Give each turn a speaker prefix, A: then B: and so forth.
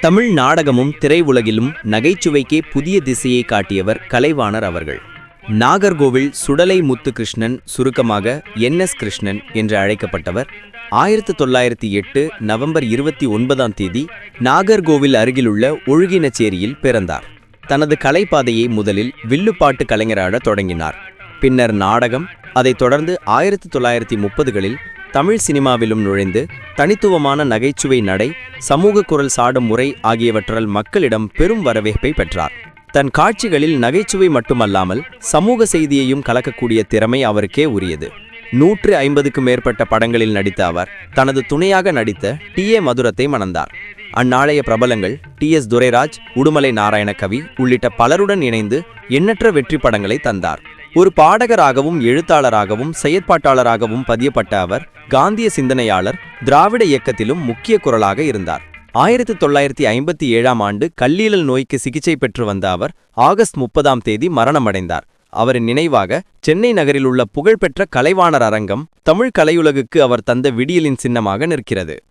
A: தமிழ் நாடகமும் திரையுலகிலும் நகைச்சுவைக்கே புதிய திசையை காட்டியவர் கலைவாணர் அவர்கள். நாகர்கோவில் சுடலை முத்து கிருஷ்ணன் சுருக்கமாக என் எஸ் கிருஷ்ணன் என்று அழைக்கப்பட்டவர். ஆயிரத்து தொள்ளாயிரத்தி எட்டு நவம்பர் இருபத்தி ஒன்பதாம் தேதி நாகர்கோவில் அருகிலுள்ள ஒழுகினச்சேரியில் பிறந்தார். தனது கலைப்பாதையை முதலில் வில்லுப்பாட்டு கலைஞராக தொடங்கினார். பின்னர் நாடகம் அதைத் தொடர்ந்து ஆயிரத்து தொள்ளாயிரத்தி முப்பதுகளில் தமிழ் சினிமாவிலும் நுழைந்து தனித்துவமான நகைச்சுவை நடை சமூக குரல் சாடும் முறை ஆகியவற்றால் மக்களிடம் பெரும் வரவேற்பை பெற்றார். தன் காட்சிகளில் நகைச்சுவை மட்டுமல்லாமல் சமூக செய்தியையும் கலக்கக்கூடிய திறமை அவருக்கே உரியது. நூற்று ஐம்பதுக்கும் மேற்பட்ட படங்களில் நடித்த அவர் தனது துணையாக நடித்த டி. ஏ. மதுரத்தை மணந்தார். அந்நாளைய பிரபலங்கள் டி. எஸ். துரைராஜ் உடுமலை நாராயணகவி உள்ளிட்ட பலருடன் இணைந்து எண்ணற்ற வெற்றி படங்களை தந்தார். ஒரு பாடகராகவும் எழுத்தாளராகவும் செயற்பாட்டாளராகவும் பதியப்பட்ட அவர் காந்திய சிந்தனையாளர் திராவிட இயக்கத்திலும் முக்கிய குரலாக இருந்தார். ஆயிரத்தி தொள்ளாயிரத்தி ஐம்பத்தி ஏழாம் ஆண்டு கல்லீரல் நோய்க்கு சிகிச்சை பெற்று வந்த அவர் ஆகஸ்ட் முப்பதாம் தேதி மரணமடைந்தார். அவரின் நினைவாக சென்னை நகரில் உள்ள புகழ்பெற்ற கலைவாணர் அரங்கம் தமிழ் கலையுலகுக்கு அவர் தந்த விடியலின் சின்னமாக நிற்கிறது.